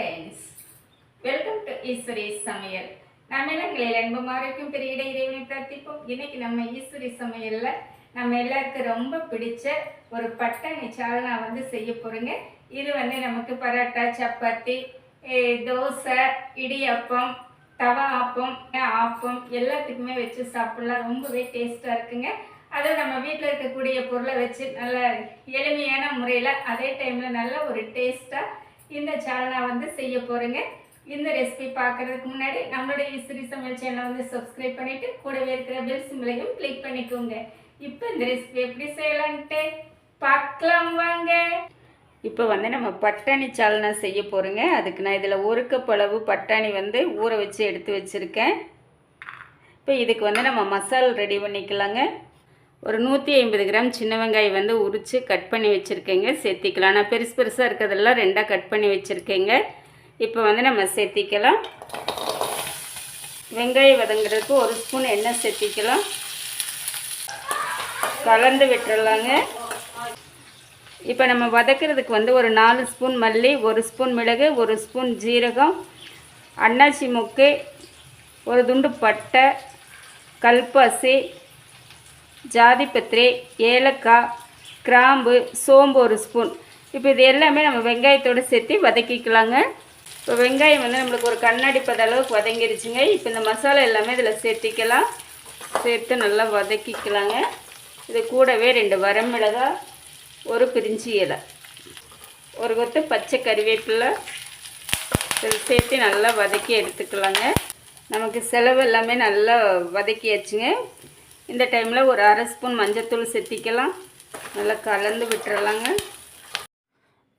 Friends welcome to Eswari சமையல். நம்ம இல்லங்களில் அன்பும் ஆரோக்கியம் பெரிய இட இறைவனை பிரார்த்திப்போம். இன்னைக்கு நம்ம ஈஸ்வரி சமையலில் நம்ம எல்லாருக்கும் ரொம்ப பிடிச்ச ஒரு பட்டாணி சால்னா வந்து செய்ய போகிறேங்க இது வந்து நமக்கு பரோட்டா சப்பாத்தி தோசை இடியப்பம் தவா ஆப்பம் ஆப்பம் எல்லாத்துக்குமே வச்சு சாப்பிட்லாம். ரொம்பவே டேஸ்ட்டாக இருக்குங்க. அதுவும் நம்ம வீட்டில் இருக்கக்கூடிய பொருளை வச்சு நல்ல எளிமையான முறையில் அதே டைமில் நல்ல ஒரு டேஸ்ட்டாக இந்த சேனலை வந்து செய்ய போகிறேங்க இந்த ரெசிபி பார்க்கறதுக்கு முன்னாடி நம்மளுடைய இசிறி சமையல் சேனலை வந்து சப்ஸ்கிரைப் பண்ணிவிட்டு கூடவே இருக்கிற பெல் சிம்பிளையும் கிளிக் பண்ணிக்கோங்க. இப்போ இந்த ரெசிபி எப்படி செய்யலான்ட்டு பார்க்கலாம் வாங்க. இப்போ வந்து நம்ம பட்டாணி சால்னா செய்ய போகிறோங்க அதுக்கு நான் இதில் ஒரு கப் அளவு பட்டாணி வந்து ஊற வச்சு எடுத்து வச்சுருக்கேன். இப்போ இதுக்கு வந்து நம்ம மசால் ரெடி பண்ணிக்கலாங்க. ஒரு நூற்றி ஐம்பது கிராம் சின்ன வெங்காயம் வந்து உரித்து கட் பண்ணி வச்சுருக்கேங்க. சேர்த்திக்கலாம். நான் பெருசு பெருசாக இருக்கிறதெல்லாம் ரெண்டாக கட் பண்ணி வச்சுருக்கேங்க. இப்போ வந்து நம்ம சேர்த்திக்கலாம். வெங்காயம் வதங்குறதுக்கு ஒரு ஸ்பூன் எண்ணெய் சேர்த்திக்கலாம். கலந்து விட்டுறலாங்க. இப்போ நம்ம வதக்கிறதுக்கு வந்து ஒரு நாலு ஸ்பூன் மல்லி ஒரு ஸ்பூன் மிளகு ஒரு ஸ்பூன் ஜீரகம் அன்னாசி மொக்கு ஒரு துண்டு பட்டை கல்பாசி ஜாதிபத்திரி ஏலக்காய் கிராம்பு சோம்பு ஒரு ஸ்பூன் இப்போ இது எல்லாமே நம்ம வெங்காயத்தோடு சேர்த்து வதக்கிக்கலாங்க. இப்போ வெங்காயம் வந்து நம்மளுக்கு ஒரு கண்ணாடி பத அளவுக்கு வதங்கிருச்சுங்க. இப்போ இந்த மசாலா எல்லாமே இதில் சேர்த்திக்கலாம். சேர்த்து நல்லா வதக்கிக்கலாங்க. இது கூடவே ரெண்டு வரமிளகாய் ஒரு பிரிஞ்சி இலை ஒரு கொத்து பச்சை கறிவேப்பிலை. இதில் சேர்த்து நல்லா வதக்கி எடுத்துக்கலாங்க. நமக்கு செலவு எல்லாமே நல்லா வதக்கியாச்சுங்க. இந்த டைமில் ஒரு அரை ஸ்பூன் மஞ்சத்தூள் செத்திக்கலாம். நல்லா கலந்து விட்டுறலாங்க.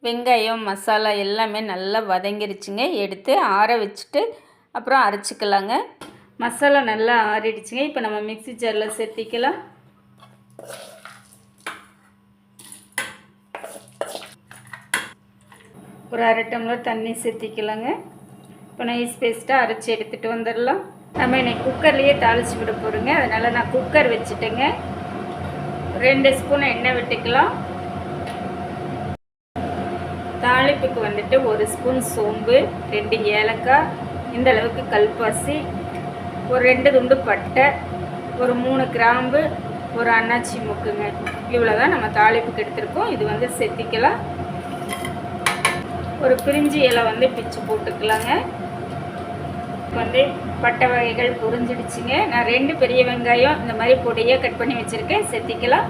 வெங்காயம் மசாலா எல்லாமே நல்லா வதங்கிருச்சுங்க. எடுத்து ஆற வச்சுட்டு அப்புறம் அரைச்சிக்கலாங்க. மசாலா நல்லா ஆறிடுச்சுங்க. இப்போ நம்ம மிக்ஸி ஜாரில் சேர்த்திக்கலாம் ஒரு அரை டம்ளர் தண்ணி சேர்த்திக்கலாங்க இப்போ நைஸ் பேஸ்ட்டாக அரைச்சி எடுத்துகிட்டு வந்துடலாம். நம்ம இன்னைக்கு குக்கர்லேயே தாளித்து விட போகிறோங்க அதனால் நான் குக்கர் வச்சுட்டேங்க. ரெண்டு ஸ்பூன் எண்ணெய் விட்டுக்கலாம். தாளிப்புக்கு வந்துட்டு ஒரு ஸ்பூன் சோம்பு ரெண்டு ஏலக்காய் இந்த அளவுக்கு கல்பாசி ஒரு ரெண்டு துண்டு பட்டை ஒரு மூணு கிராம்பு ஒரு அன்னாச்சி முக்குங்க. இவ்வளோ தான் நம்ம தாளிப்புக்கு எடுத்திருக்கோம். இது வந்து செத்திக்கலாம். ஒரு பிரிஞ்சி இலை வந்து பிச்சு போட்டுக்கலாங்க. வந்து பட்டை வகைகள் புரிஞ்சிடுச்சுங்க. நான் ரெண்டு பெரிய வெங்காயம் இந்த மாதிரி பொடியாக கட் பண்ணி வச்சுருக்கேன். செத்திக்கலாம்.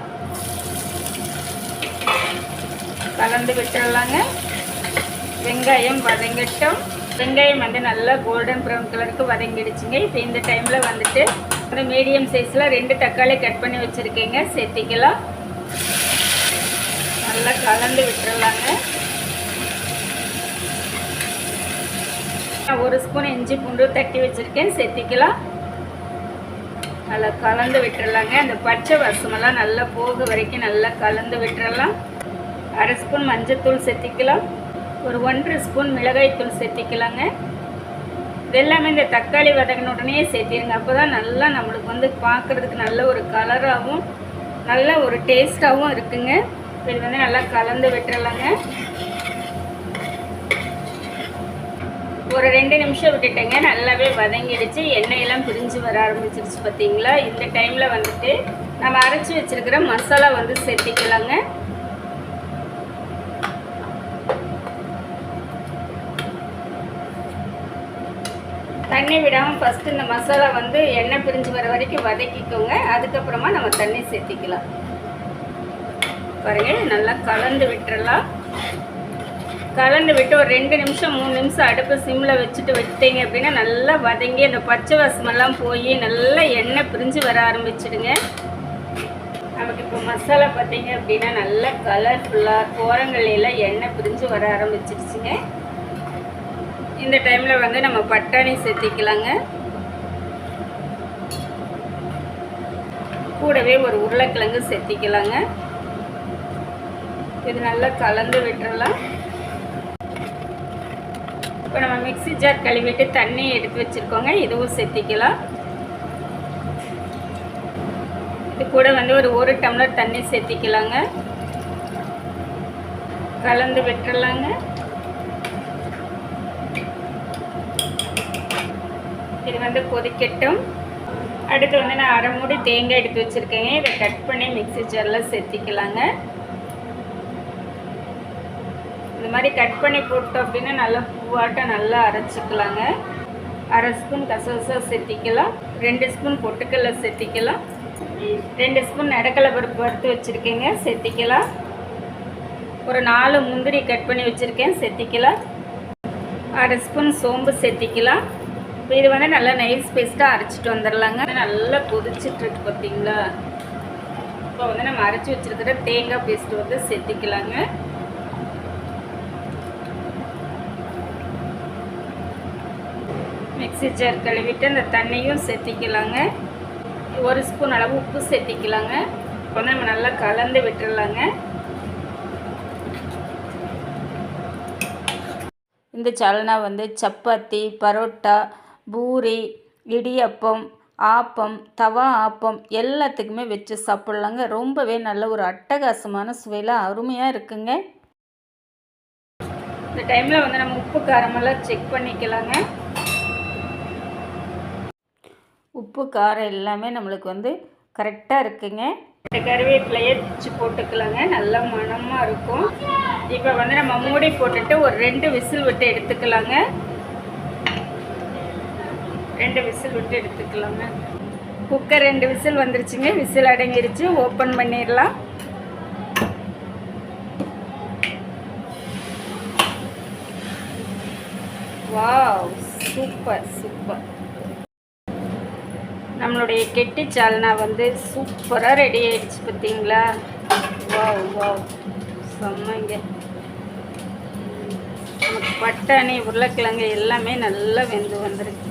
கலந்து விட்டுறலாங்க வெங்காயம் வதங்கட்டும். வெங்காயம் வந்து நல்லா கோல்டன் ப்ரௌன் கலருக்கு வதங்கிடுச்சுங்க. இப்போ இந்த டைமில் வந்துட்டு ஒரு மீடியம் சைஸில் ரெண்டு தக்காளி கட் பண்ணி வச்சுருக்கேங்க. சேர்த்திக்கலாம் நல்லா கலந்து விட்டுறலாங்க நான் ஒரு ஸ்பூன் இஞ்சி பூண்டு தட்டி வச்சுருக்கேன். சேர்த்திக்கலாம் நல்லா கலந்து விட்டுறலாங்க. அந்த பச்சை வசமெல்லாம் நல்லா போக வரைக்கும் நல்லா கலந்து விட்டுறலாம். அரை ஸ்பூன் மஞ்சத்தூள் சேர்த்திக்கலாம் ஒரு ஒன்றரை ஸ்பூன் மிளகாய்த்தூள் சேர்த்திக்கலாங்க இதெல்லாமே இந்த தக்காளி வதங்கின உடனே சேர்த்திடுங்க அப்போ தான் நல்லா நம்மளுக்கு வந்து பார்க்குறதுக்கு நல்ல ஒரு கலராகவும் நல்ல ஒரு டேஸ்ட்டாகவும் இருக்குங்க. இது வந்து நல்லா கலந்து விட்டுறலாங்க. ஒரு ரெண்டு நிமிஷம் விட்டுட்டேங்க. நல்லாவே வதங்கிடுச்சு. எண்ணெயெல்லாம் பிரிஞ்சு வர ஆரம்பிச்சிருச்சு பார்த்தீங்களா இந்த டைமில் வந்துட்டு நம்ம அரைச்சி வச்சிருக்கிற மசாலா வந்து சேர்த்திக்கலாங்க. தண்ணி விடாமல் ஃபஸ்ட்டு இந்த மசாலா வந்து எண்ணெய் பிரிஞ்சு வர வரைக்கும் வதக்கிக்கோங்க. அதுக்கப்புறமா நம்ம தண்ணி சேர்த்திக்கலாம். பாருங்கள் நல்லா கலந்து விட்டுறலாம். கலந்து விட்டு ஒரு ரெண்டு நிமிஷம் மூணு நிமிஷம் அடுப்பு சிம்மில் வச்சுட்டு விட்டீங்க அப்படின்னா நல்லா வதங்கி அந்த பச்சை வாசமெல்லாம் போய் நல்லா எண்ணெய் பிரிஞ்சு வர ஆரம்பிச்சிடுங்க. நமக்கு இப்போ மசாலா பார்த்தீங்க அப்படின்னா நல்லா கலர்ஃபுல்லாக கோரங்கள்லாம் எண்ணெய் பிரிஞ்சு வர ஆரம்பிச்சிருச்சுங்க இந்த டைமில் வந்து நம்ம பட்டாணி சேர்த்திக்கலாங்க. கூடவே ஒரு உருளைக்கிழங்கு சேர்த்திக்கலாங்க. இது நல்லா கலந்து விட்டுறலாம். இப்போ நம்ம மிக்சி ஜார் கழுவிட்டு தண்ணி எடுத்து வச்சுருக்கோங்க. இதுவும் சேர்த்திக்கலாம் இது கூட வந்து ஒரு ஒரு டம்ளர் தண்ணி சேர்த்திக்கலாங்க கலந்து விட்டுடலாங்க இது வந்து கொதிக்கட்டும். அடுத்து வந்து நான் அரை மூடி தேங்காய் எடுத்து வச்சுருக்கேங்க. இதை கட் பண்ணி மிக்சி ஜாரில் சேர்த்திக்கலாங்க இந்த மாதிரி கட் பண்ணி போட்டோம் அப்படின்னா நல்லா பூவாட்டம் நல்லா அரைச்சிக்கலாங்க. அரை ஸ்பூன் கசகசா சேர்த்திக்கலாம் ரெண்டு ஸ்பூன் பொட்டுக்கடலை சேர்த்திக்கலாம் ரெண்டு ஸ்பூன் நடக்கலை பருப்பு வறுத்து வச்சுருக்கேங்க சேர்த்திக்கலாம் ஒரு நாலு முந்திரி கட் பண்ணி வச்சுருக்கேன் சேர்த்திக்கலாம் அரை ஸ்பூன் சோம்பு சேர்த்திக்கலாம் இப்போ இது வந்து நல்லா நைஸ் பேஸ்ட்டாக அரைச்சிட்டு வந்துடலாங்க நல்லா கொதிச்சிட்ருக்கு பார்த்தீங்களா இப்போ வந்து நம்ம அரைச்சி வச்சுருக்கிற தேங்காய் பேஸ்ட்டு வந்து சேர்த்திக்கலாங்க மிக்ஸி ஜார் கழுவிட்டு அந்த தண்ணியும் சேர்த்திக்கலாங்க. ஒரு ஸ்பூன் அளவு உப்பு சேர்த்திக்கலாங்க. இப்போ வந்து நம்ம நல்லா கலந்து விட்டுடலாங்க. இந்த சலனா வந்து சப்பாத்தி பரோட்டா பூரி இடியப்பம் ஆப்பம் தவா ஆப்பம் எல்லாத்துக்குமே வச்சு சாப்பிட்லாங்க. ரொம்பவே நல்ல ஒரு அட்டகாசமான சுவையில் அருமையாக இருக்குங்க. இந்த டைமில் வந்து நம்ம உப்பு காரமெல்லாம் செக் பண்ணிக்கலாங்க. உப்பு காரம் எல்லாமே நம்மளுக்கு வந்து கரெக்டாக இருக்குங்க. இந்த கருவேப்பிலையை பிச்சு போட்டுக்கலாங்க. நல்லா மணமாக இருக்கும். இப்போ வந்து நம்ம மூடி போட்டுட்டு ஒரு ரெண்டு விசில் விட்டு எடுத்துக்கலாங்க. ரெண்டு விசில் விட்டு எடுத்துக்கலாங்க. குக்கர் ரெண்டு விசில் வந்துருச்சுங்க. விசில் அடங்கிருச்சு. ஓப்பன் பண்ணிடலாம். வாவ் சூப்பர் சூப்பர் நம்மளுடைய கெட்டி சால்னா வந்து சூப்பராக ரெடி ஆகிடுச்சு பார்த்தீங்களா? வா வா செம்மங்க. நமக்கு பட்டாணி உருளைக்கிழங்கு எல்லாமே நல்லா வெந்து வந்துருக்கு.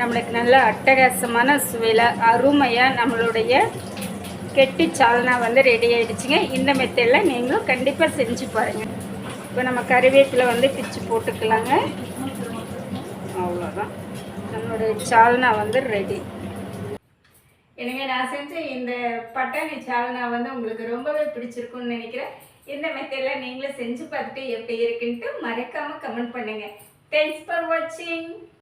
நம்மளுக்கு நல்ல அட்டகாசமான சுவையில் அருமையாக நம்மளுடைய கெட்டி சால்னா வந்து ரெடி ஆகிடுச்சிங்க இந்த மெத்தடில் நீங்களும் கண்டிப்பாக செஞ்சு பாருங்கள் இப்போ நம்ம கறிவேப்பிலை வந்து பிச்சு போட்டுக்கலாங்க. அவ்வளோதான் நம்மளுடைய சால்னா வந்து ரெடி எனவே நான் செஞ்ச இந்த பட்டாணி சால்னா வந்து உங்களுக்கு ரொம்பவே பிடிச்சிருக்கும்னு நினைக்கிறேன். இந்த மெத்தடில் நீங்களும் செஞ்சு பார்த்துட்டு எப்படி இருக்குன்ட்டு மறக்காமல் கமெண்ட் பண்ணுங்கள் தேங்க்ஸ் ஃபார் வாட்சிங்